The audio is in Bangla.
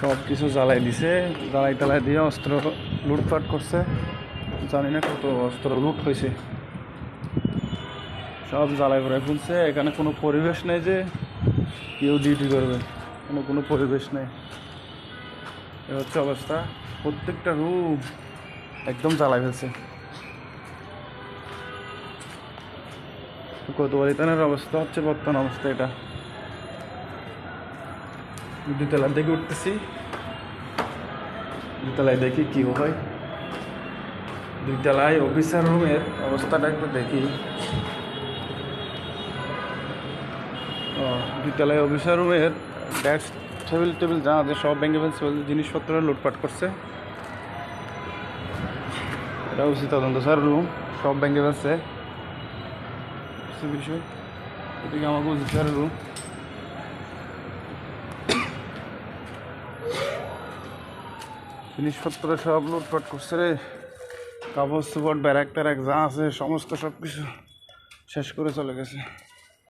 সব কিছু জ্বালাই দিছে। জ্বালাই তালাই দিয়ে অস্ত্র লুটপাট করছে। জানি না কত অস্ত্র লুট হয়েছে। সব জ্বালাই করে ফেলছে। এখানে কোনো পরিবেশ নেই যে কেউ ডিউটি করবে। কোনো কোনো পরিবেশ নেই। এ হচ্ছে অবস্থা। প্রত্যেকটা রুম একদম জ্বালাই ফেলছে। কোতোয়ালিতানের অবস্থা হচ্ছে বর্তমান অবস্থা এটা। দুতলার দিকে উঠতেছি। দুতলায় দেখি কি হয়। দুইতলায় অফিসার রুমের অবস্থাটা একটু দেখি। দুইতলায় অফিসার রুমের ডেস্ক টেবিল টেবিল যা আছে সব ভেঙে ফেলছে জিনিসপত্র লুটপাট করছে। এটা উচিত তদন্ত স্যার রুম সব ভেঙে ফেলছে। বিষয়? এদিকে আমাকে স্যার রুম জিনিসপত্র সব লুটপাট করছে রে। কাপড় চোপড় ব্যারাক ট্যারাক যা আছে, সমস্ত সব কিছু শেষ করে চলে গেছে।